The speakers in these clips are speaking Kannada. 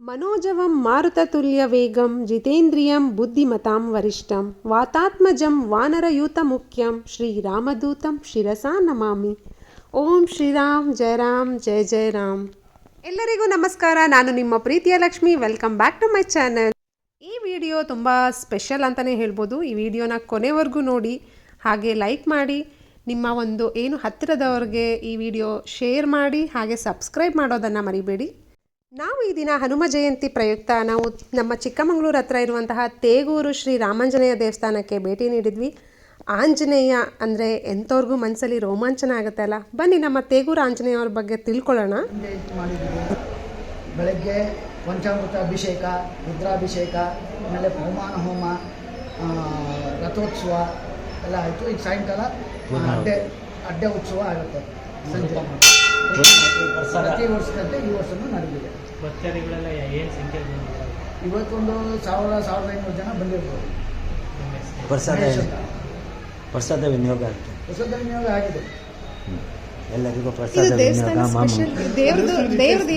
मनोजवं मारुततुल्यवेगं जितेन्द्रियं बुद्धिमतां वरिष्ठं वातात्मजं वानरयूतमुख्यं ಶ್ರೀರಾಮದೂತಂ ಶಿರಸಾ ನಮಾಮಿ ಓಂ ಶ್ರೀರಾಮ್ ಜಯ ರಾಮ್ ಜಯ ಜಯ ರಾಮ್ ಎಲ್ಲರಿಗೂ ನಮಸ್ಕಾರ ನಾನು ನಿಮ್ಮ ಪ್ರೀತಿಯ Lakshmi welcome back to my channel ಈ ವಿಡಿಯೋ ತುಂಬ ಸ್ಪೆಷಲ್ ಅಂತಲೇ ಹೇಳ್ಬೋದು ಈ ವಿಡಿಯೋನ ಕೊನೆವರೆಗೂ ನೋಡಿ ಹಾಗೆ ಲೈಕ್ ಮಾಡಿ ನಿಮ್ಮ ಒಂದು ಏನು ಹತ್ತಿರದವ್ರಿಗೆ ಈ ವಿಡಿಯೋ ಶೇರ್ ಮಾಡಿ ಹಾಗೆ ಸಬ್ಸ್ಕ್ರೈಬ್ ಮಾಡೋದನ್ನು ಮರಿಬೇಡಿ ನಾವು ಈ ದಿನ ಹನುಮ ಜಯಂತಿ ಪ್ರಯುಕ್ತ ನಾವು ನಮ್ಮ ಚಿಕ್ಕಮಗಳೂರು ಹತ್ರ ಇರುವಂತಹ ತೇಗೂರು ಶ್ರೀ ರಾಮಾಂಜನೇಯ ದೇವಸ್ಥಾನಕ್ಕೆ ಭೇಟಿ ನೀಡಿದ್ವಿ. ಆಂಜನೇಯ ಅಂದರೆ ಎಂಥವ್ರಿಗೂ ಮನಸ್ಸಲ್ಲಿ ರೋಮಾಂಚನ ಆಗುತ್ತೆ ಅಲ್ಲ? ಬನ್ನಿ ನಮ್ಮ ತೇಗೂರು ಆಂಜನೇಯ ಅವ್ರ ಬಗ್ಗೆ ತಿಳ್ಕೊಳ್ಳೋಣ. ಬೆಳಗ್ಗೆ ಪಂಚಾಮೃತ ಅಭಿಷೇಕ ರುದ್ರಾಭಿಷೇಕ ಆಮೇಲೆ ಹೋಮಾನ ಹೋಮ ರಥೋತ್ಸವ ಎಲ್ಲ ಆಯಿತು. ಈಗ ಸಾಯಂಕಾಲ ಅಡ್ಡೆ ಅಡ್ಡೆ ಉತ್ಸವ ಆಗುತ್ತೆ. ಸಂಜೆ. ಪ್ರತಿ ವರ್ಷದಂತೆ ಈ ವರ್ಷವೂ ನಡೆದಿದೆ. ಭಕ್ತಾದಿಗಳೆಲ್ಲ ಏನು ಸಂಖ್ಯೆ ಬಂದಿದ್ದಾರೆ? ಇವತ್ತೊಂದು ಸಾವಿರ ಸಾವಿರದ ಐನೂರು ಜನ ಬಂದಿರ್ಬೋದು? ಪ್ರಸಾದ. ಪ್ರಸಾದ ವಿನಿಯೋಗ ಆಗಿದೆ. ಪ್ರಸಾದ ವಿನಿಯೋಗ ಆಗಿದೆ. ಎಲ್ಲರಿಗೂ ಪ್ರಸಾದ ವಿನಿಯೋಗ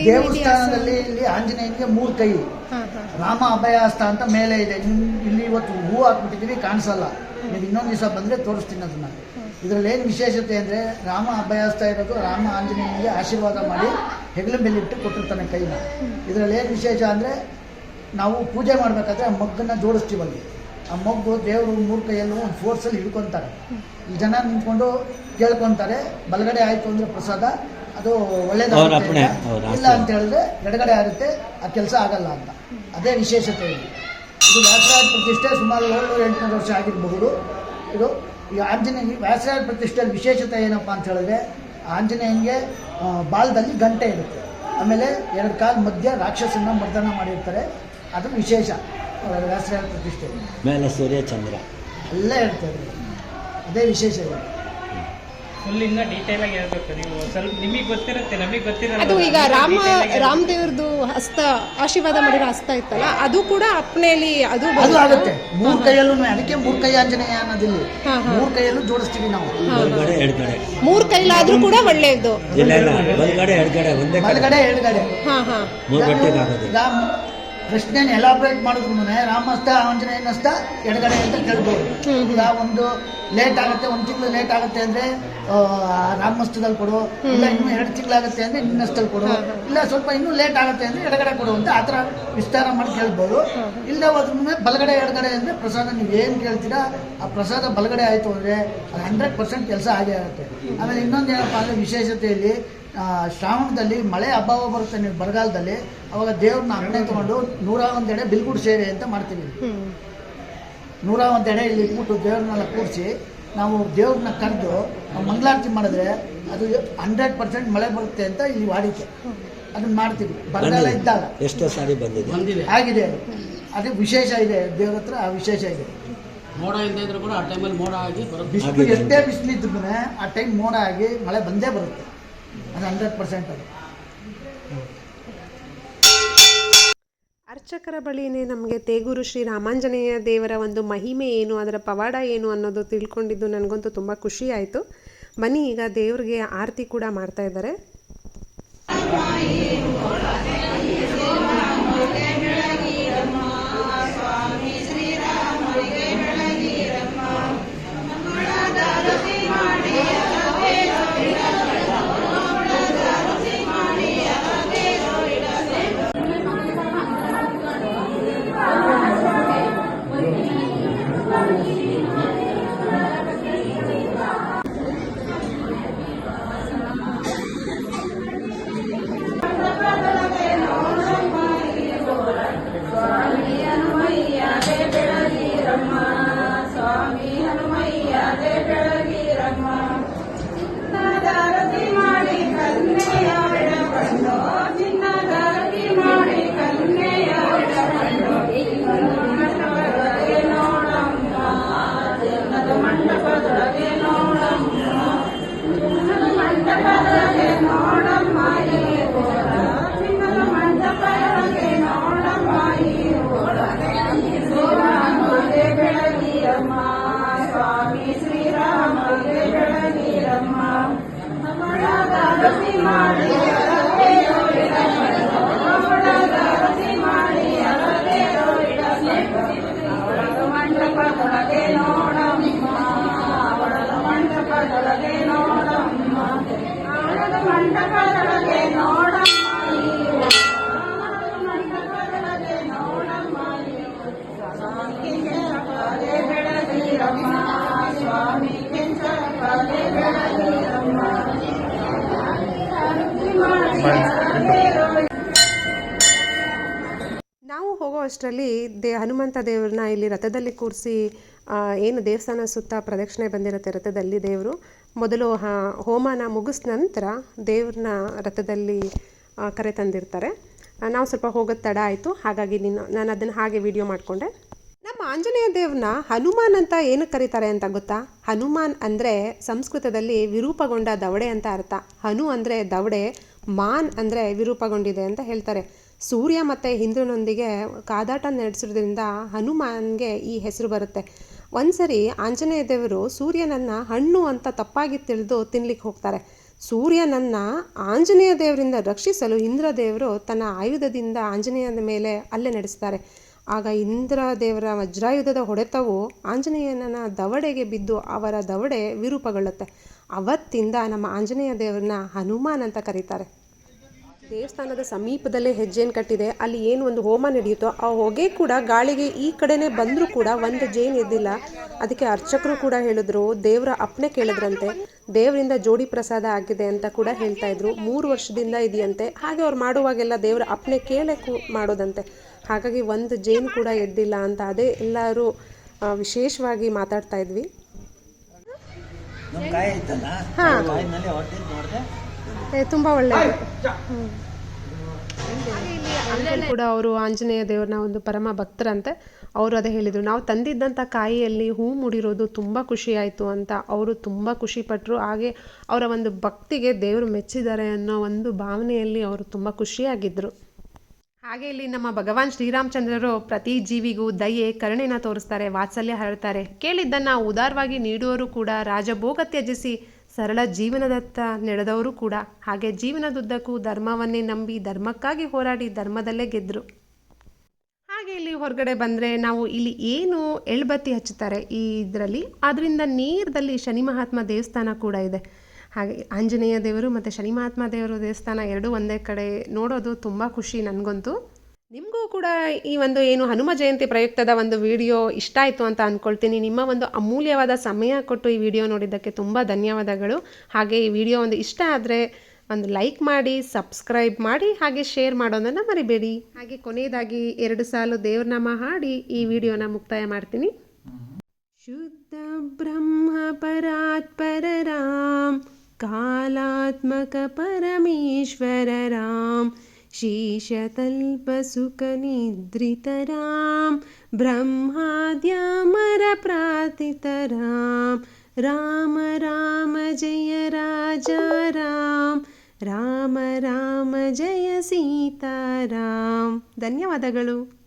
ದೇವಸ್ಥಾನದಲ್ಲಿ ಇಲ್ಲಿ ಆಂಜನೇಯನಿಗೆ ಮೂರು ಕೈ. ರಾಮ ಅಭಯಾಸ್ತ ಅಂತ ಮೇಲೆ ಇದೆ. ಇಲ್ಲಿ ಇವತ್ತು ಹೂ ಹಾಕ್ಬಿಟ್ಟಿದ್ದೀವಿ ಕಾಣಿಸಲ್ಲ. ನೀವು ಇನ್ನೊಂದು ದಿವಸ ಬಂದರೆ ತೋರಿಸ್ತೀನಿ ಅದನ್ನ. ಇದರಲ್ಲಿ ಏನು ವಿಶೇಷತೆ ಅಂದರೆ ರಾಮ ಅಭಯಾಸ್ತ ಇರೋದು ರಾಮ ಆಂಜನೇಯನಿಗೆ ಆಶೀರ್ವಾದ ಮಾಡಿ ಹೆಗಲ ಮೇಲೆ ಇಟ್ಟು ಕೊಟ್ಟಿರ್ತಾನೆ ಕೈನ. ಇದರಲ್ಲಿ ಏನು ವಿಶೇಷ ಅಂದರೆ ನಾವು ಪೂಜೆ ಮಾಡಬೇಕಾದ್ರೆ ಆ ಮಗ್ಗನ್ನು ಜೋಡಿಸ್ತೀವಲ್ಲಿ ಆ ಮಗ್ಗು ದೇವರು ಮೂರು ಕೈಯಲ್ಲೂ ಒಂದು ಫೋರ್ಸಲ್ಲಿ ಹಿಡ್ಕೊತಾರೆ. ಈ ಜನ ನಿಂತ್ಕೊಂಡು ಕೇಳ್ಕೊತಾರೆ ಬಲಗಡೆ ಆಯಿತು ಅಂದರೆ ಪ್ರಸಾದ ಅದು ಒಳ್ಳೆಯದಾಗುತ್ತೆ ಒಳ್ಳೇದಾಗುತ್ತೆ ಇಲ್ಲ ಅಂತ ಹೇಳಿದ್ರೆ ಎಡಗಡೆ ಆಗುತ್ತೆ ಆ ಕೆಲಸ ಆಗಲ್ಲ ಅಂತ. ಅದೇ ವಿಶೇಷತೆ ಇದು ಇದು ವ್ಯಾಸರಾಜ ಪ್ರತಿಷ್ಠೆ ಸುಮಾರು ಏಳ್ನೂರು ಎಂಟುನೂರು ವರ್ಷ ಆಗಿರಬಹುದು. ಇದು ಈ ಆಂಜನೇಯ ವ್ಯಾಸರಾಜ ಪ್ರತಿಷ್ಠೆಯಲ್ಲಿ ವಿಶೇಷತೆ ಏನಪ್ಪ ಅಂತ ಹೇಳಿದ್ರೆ ಆಂಜನೇಯನಿಗೆ ಬಾಲದಲ್ಲಿ ಗಂಟೆ ಇರುತ್ತೆ. ಆಮೇಲೆ ಎರಡು ಕಾಲು ಮಧ್ಯ ರಾಕ್ಷಸನ್ನ ಮರ್ದನ ಮಾಡಿರ್ತಾರೆ. ಅದು ವಿಶೇಷ. ವ್ಯಾಸರಾಜ ಪ್ರತಿಷ್ಠೆ. ಮೇಲೆ ಸೂರ್ಯ ಚಂದ್ರ. ಎಲ್ಲ ಇರ್ತದೆ ಅದೇ ವಿಶೇಷ ಇದೆ. ಅದು ಈಗ ರಾಮ. ರಾಮದೇವ್ರದ್ದು ಹಸ್ತ ಆಶೀರ್ವಾದ ಮಾಡಿರೋ ಹಸ್ತ ಇತ್ತಲ್ಲ ಅದು ಕೂಡ ಅಪ್ಪನೆಯಲ್ಲಿ ಅದು ಅದು? ಆಗುತ್ತೆ. ಮೂರು ಕೈಯಲ್ಲೂ ಅದಕ್ಕೆ ಮೂರ್ ಕೈ ಆಂಜನೇಯ ಅನ್ನೋದಿಲ್ಲ. ಮೂರು ಕೈಯಲ್ಲೂ ಜೋಡಿಸ್ತೀವಿ ನಾವು. ಮೂರ್ ಕೈಲಾದ್ರೂ ಕೂಡ ಒಳ್ಳೆಯದು. ಬಲಗಡೆ ಎಡಗಡೆ ಒಂದೇ ಕಡೆ ಬಲಗಡೆ ಎಡಗಡೆ ಹಾ ಹಾ. ಪ್ರಶ್ನೆನ ಎಲಾಬ್ರೇಟ್ ಮಾಡಿದ್ರು ರಾಮಸ್ತ ಆಂಜನೇಯನಸ್ತ ಎಡಗಡೆ ಅಂತ ಕೇಳ್ಬೋದು. ಈಗ ಒಂದು ಲೇಟ್ ಆಗುತ್ತೆ ಒಂದು ತಿಂಗಳು ಲೇಟ್ ಆಗುತ್ತೆ ಅಂದ್ರೆ ರಾಮಸ್ತದಲ್ಲಿ ಕೊಡು. ಇಲ್ಲ ಇನ್ನೂ ಎರಡು ತಿಂಗಳಾಗುತ್ತೆ ಅಂದ್ರೆ ನಿನ್ನಸ್ತಲ್ಲಿ ಕೊಡು. ಇಲ್ಲ ಸ್ವಲ್ಪ ಇನ್ನೂ ಲೇಟ್ ಆಗುತ್ತೆ ಅಂದ್ರೆ ಎಡಗಡೆ ಕೊಡು ಅಂತ ಆತರ ವಿಸ್ತಾರ ಮಾಡಿ ಕೇಳ್ಬೋದು. ಇಲ್ಲ ಹೋದ್ರೂ ಬಲಗಡೆ ಎಡಗಡೆ ಅಂದ್ರೆ ಪ್ರಸಾದ ನೀವು ಏನು ಕೇಳ್ತೀರಾ ಆ ಪ್ರಸಾದ ಬಲಗಡೆ ಆಯಿತು ಅಂದ್ರೆ ಅದು ಹಂಡ್ರೆಡ್ ಪರ್ಸೆಂಟ್ ಕೆಲಸ ಆಗೇ ಆಗುತ್ತೆ. ಆಮೇಲೆ ಇನ್ನೊಂದು ಏನಪ್ಪ ಅಂದರೆ ವಿಶೇಷತೆಯಲ್ಲಿ ಶ್ರಾವಣದಲ್ಲಿ ಮಳೆ ಅಭಾವ ಬರುತ್ತೆ ನೀವು ಬರಗಾಲದಲ್ಲಿ ಅವಾಗ ದೇವ್ರನ್ನ ಅಗ್ನೆ ತಗೊಂಡು ನೂರ ಒಂದೆಡೆ ಬಿಲ್ಗುಡ್ ಸೇರಿ ಅಂತ ಮಾಡ್ತೀವಿ. ನೂರ ಒಂದೆಡೆ ಇಲ್ಲಿ ಇಟ್ಬಿಟ್ಟು ದೇವ್ರನ್ನೆಲ್ಲ ಕೂರಿಸಿ ನಾವು ದೇವ್ರನ್ನ ಕರೆದು ನಾವು ಮಂಗಳಾರತಿ ಮಾಡಿದ್ರೆ ಅದು ಹಂಡ್ರೆಡ್ ಪರ್ಸೆಂಟ್ ಮಳೆ ಬರುತ್ತೆ ಅಂತ ಇಲ್ಲಿ ವಾಡಿಕೆ. ಅದನ್ನ ಮಾಡ್ತೀವಿ. ಬರಗಾಲ ಇದ್ದಾಗ. ಎಷ್ಟೋ ಸಾರಿ ಬಂದಿದೆ? ಆಗಿದೆ. ಅದು ವಿಶೇಷ ಇದೆ. ದೇವ್ರ ಹತ್ರ ಆ ವಿಶೇಷ ಇದೆ. ಮೋಡ ಇಲ್ಲದೆ ಇದ್ರೂ ಕೂಡ ಆ ಟೈಮಲ್ಲಿ ಮೋಡ ಆಗಿ ಬರುತ್ತೆ. ಬಿಸಿಲು. ಎಷ್ಟೇ ಬಿಸಿಲಿದ್ರು ಆ ಟೈಮ್ ಮೋಡ ಆಗಿ ಮಳೆ ಬಂದೇ ಬರುತ್ತೆ. ಅದು ಹಂಡ್ರೆಡ್ ಪರ್ಸೆಂಟ್ ಅದು. ಅರ್ಚಕರ ಬಳಿಯೇ ನಮಗೆ ತೇಗೂರು ಶ್ರೀ ರಾಮಾಂಜನೇಯ ದೇವರ ಒಂದು ಮಹಿಮೆ ಏನು ಅದರ ಪವಾಡ ಏನು ಅನ್ನೋದು ತಿಳ್ಕೊಂಡಿದ್ದು ನನಗಂತೂ ತುಂಬ ಖುಷಿ ಆಯಿತು. ಬನ್ನಿ ಈಗ ದೇವ್ರಿಗೆ ಆರತಿ ಕೂಡ ಮಾಡ್ತಾ ಇದ್ದಾರೆ. ಅಷ್ಟರಲ್ಲಿ ದೇ ಹನುಮಂತ ದೇವ್ರನ್ನ ಇಲ್ಲಿ ರಥದಲ್ಲಿ ಕೂರಿಸಿ ಏನು ದೇವಸ್ಥಾನ ಸುತ್ತ ಪ್ರದಕ್ಷಿಣೆ ಬಂದಿರುತ್ತೆ ರಥದಲ್ಲಿ ದೇವರು. ಮೊದಲು ಹೋಮನ ಮುಗಿಸ್ ನಂತರ ದೇವ್ರನ್ನ ರಥದಲ್ಲಿ ಕರೆ ತಂದಿರ್ತಾರೆ. ನಾವು ಸ್ವಲ್ಪ ಹೋಗೋದು ತಡ ಆಯಿತು. ಹಾಗಾಗಿ ನೀನು, ನಾನು ಅದನ್ನು ಹಾಗೆ ವಿಡಿಯೋ ಮಾಡಿಕೊಂಡೆ. ನಮ್ಮ ಆಂಜನೇಯ ದೇವ್ರನ್ನ ಹನುಮಾನ್ ಅಂತ ಏನಕ್ಕೆ ಕರೀತಾರೆ ಅಂತ ಗೊತ್ತಾ? ಹನುಮಾನ್ ಅಂದರೆ ಸಂಸ್ಕೃತದಲ್ಲಿ ವಿರೂಪಗೊಂಡ ದವಡೆ ಅಂತ ಅರ್ಥ. ಹನು ಅಂದರೆ ದವಡೆ, ಮಾನ್ ಅಂದರೆ ವಿರೂಪಗೊಂಡಿದೆ ಅಂತ ಹೇಳ್ತಾರೆ. ಸೂರ್ಯ ಮತ್ತು ಇಂದ್ರನೊಂದಿಗೆ ಕಾದಾಟ ನಡೆಸೋದ್ರಿಂದ ಹನುಮಾನ್ಗೆ ಈ ಹೆಸರು ಬರುತ್ತೆ. ಒಂದ್ಸರಿ ಆಂಜನೇಯ ದೇವರು ಸೂರ್ಯನನ್ನು ಹಣ್ಣು ಅಂತ ತಪ್ಪಾಗಿ ತಿಳಿದು ತಿನ್ಲಿಕ್ಕೆ ಹೋಗ್ತಾರೆ. ಸೂರ್ಯನನ್ನು ಆಂಜನೇಯ ದೇವರಿಂದ ರಕ್ಷಿಸಲು ಇಂದ್ರ ದೇವರು ತನ್ನ ಆಯುಧದಿಂದ ಆಂಜನೇಯನ ಮೇಲೆ ಅಲ್ಲೆ ನಡೆಸ್ತಾರೆ. ಆಗ ಇಂದ್ರ ದೇವರ ವಜ್ರಾಯುಧದ ಹೊಡೆತವು ಆಂಜನೇಯನ ದವಡೆಗೆ ಬಿದ್ದು ಅವರ ದವಡೆ ವಿರೂಪಗೊಳ್ಳುತ್ತೆ. ಅವತ್ತಿಂದ ನಮ್ಮ ಆಂಜನೇಯ ದೇವರನ್ನ ಹನುಮಾನ್ ಅಂತ ಕರೀತಾರೆ. ದೇವಸ್ಥಾನದ ಸಮೀಪದಲ್ಲೇ ಹೆಜ್ಜೆನ್ ಕಟ್ಟಿದೆ. ಅಲ್ಲಿ ಏನು ಒಂದು ಹೋಮ ನಡೆಯುತ್ತೋ ಆ ಹೊಗೆ ಕೂಡ ಗಾಳಿಗೆ ಈ ಕಡೆನೇ ಬಂದರೂ ಕೂಡ ಒಂದು ಜೇನು ಎದ್ದಿಲ್ಲ. ಅದಕ್ಕೆ ಅರ್ಚಕರು ಕೂಡ ಹೇಳಿದ್ರು ದೇವರ ಅಪ್ಪಣೆ ಕೇಳಿದ್ರಂತೆ. ದೇವರಿಂದ ಜೋಡಿ ಪ್ರಸಾದ ಆಗಿದೆ ಅಂತ ಕೂಡ ಹೇಳ್ತಾ ಇದ್ರು. ಮೂರು ವರ್ಷದಿಂದ ಇದೆಯಂತೆ. ಹಾಗೆ ಅವ್ರು ಮಾಡುವಾಗೆಲ್ಲ ದೇವರ ಅಪ್ಪಣೆ ಕೇಳೇ ಮಾಡೋದಂತೆ. ಹಾಗಾಗಿ ಒಂದು ಜೇನು ಕೂಡ ಎದ್ದಿಲ್ಲ ಅಂತ ಅದೇ ಎಲ್ಲರೂ ವಿಶೇಷವಾಗಿ ಮಾತಾಡ್ತಾ ಇದ್ವಿ. ತುಂಬಾ ಒಳ್ಳೆಯದು ಕೂಡ ಅವರು ಆಂಜನೇಯ ದೇವ್ರನ್ನ ಒಂದು ಪರಮ ಭಕ್ತರಂತೆ. ಅವರು ಅದೇ ಹೇಳಿದರು. ನಾವು ತಂದಿದ್ದಂಥ ಕಾಯಿಯಲ್ಲಿ ಹೂ ಮೂಡಿರೋದು ತುಂಬ ಖುಷಿ ಆಯಿತು ಅಂತ ಅವರು ತುಂಬ ಖುಷಿಪಟ್ಟರು ಹಾಗೆ ಅವರ ಒಂದು ಭಕ್ತಿಗೆ ದೇವರು ಮೆಚ್ಚಿದ್ದಾರೆ ಅನ್ನೋ ಒಂದು ಭಾವನೆಯಲ್ಲಿ ಅವರು ತುಂಬ ಖುಷಿಯಾಗಿದ್ದರು ಹಾಗೆ ಇಲ್ಲಿ ನಮ್ಮ ಭಗವಾನ್ ಶ್ರೀರಾಮಚಂದ್ರರು ಪ್ರತಿ ಜೀವಿಗೂ ದಯೆ ಕರುಣೆನ ತೋರಿಸ್ತಾರೆ ವಾತ್ಸಲ್ಯ ಹರಡ್ತಾರೆ. ಕೇಳಿದ್ದನ್ನು ಉದಾರವಾಗಿ ನೀಡುವರು ಕೂಡ ರಾಜಭೋಗ ತ್ಯಜಿಸಿ ಸರಳ ಜೀವನದತ್ತ ನಡೆದವರು ಕೂಡ ಹಾಗೆ ಜೀವನದುದ್ದಕ್ಕೂ ಧರ್ಮವನ್ನೇ ನಂಬಿ ಧರ್ಮಕ್ಕಾಗಿ ಹೋರಾಡಿ ಧರ್ಮದಲ್ಲೇ ಗೆದ್ದರು ಹಾಗೆ ಇಲ್ಲಿ ಹೊರಗಡೆ ಬಂದರೆ ನಾವು ಇಲ್ಲಿ ಏನು ಎಳ್ಬತ್ತಿ ಹಚ್ಚುತ್ತಾರೆ ಈ ಇದರಲ್ಲಿ? ಅದರಿಂದ ನೀರದಲ್ಲಿ ಶನಿ ಮಹಾತ್ಮ ದೇವಸ್ಥಾನ ಕೂಡ ಇದೆ. ಹಾಗೆ ಆಂಜನೇಯ ದೇವರು ಮತ್ತು ಶನಿ ಮಹಾತ್ಮ ದೇವರು ದೇವಸ್ಥಾನ ಎರಡೂ ಒಂದೇ ಕಡೆ ನೋಡೋದು ತುಂಬ ಖುಷಿ ನನಗಂತೂ. ನಿಮಗೂ ಕೂಡ ಈ ಒಂದು ಏನು ಹನುಮ ಜಯಂತಿ ಪ್ರಯುಕ್ತದ ಒಂದು ವಿಡಿಯೋ ಇಷ್ಟ ಆಯಿತು ಅಂತ ಅಂದ್ಕೊಳ್ತೀನಿ ನಿಮ್ಮ ಒಂದು ಅಮೂಲ್ಯವಾದ ಸಮಯ ಕೊಟ್ಟು ಈ ವಿಡಿಯೋ ನೋಡಿದ್ದಕ್ಕೆ ತುಂಬ ಧನ್ಯವಾದಗಳು. ಹಾಗೆ ಈ ವಿಡಿಯೋ ಒಂದು ಇಷ್ಟ ಆದರೆ ಒಂದು ಲೈಕ್ ಮಾಡಿ, ಸಬ್ಸ್ಕ್ರೈಬ್ ಮಾಡಿ, ಹಾಗೆ ಶೇರ್ ಮಾಡೋದನ್ನು ಮರಿಬೇಡಿ. ಹಾಗೆ ಕೊನೆಯದಾಗಿ ಎರಡು ಸಾಲು ದೇವ್ರನಾಮ ಹಾಡಿ ಈ ವಿಡಿಯೋನ ಮುಕ್ತಾಯ ಮಾಡ್ತೀನಿ. ಶುದ್ಧ ಬ್ರಹ್ಮ ಪರಾತ್ಪರ ರಾಮ್, ಕಾಲಾತ್ಮಕ ಪರಮೇಶ್ವರ ರಾಮ್. ಶೀಶತಲ್ಪ ಸುಖ राम राम ಜಯ ರಾಜ ರಾಮ್ ರಾಮ ರಾಮ ಜಯ ಸೀತಾರಾಮ್ ಧನ್ಯವಾದಗಳು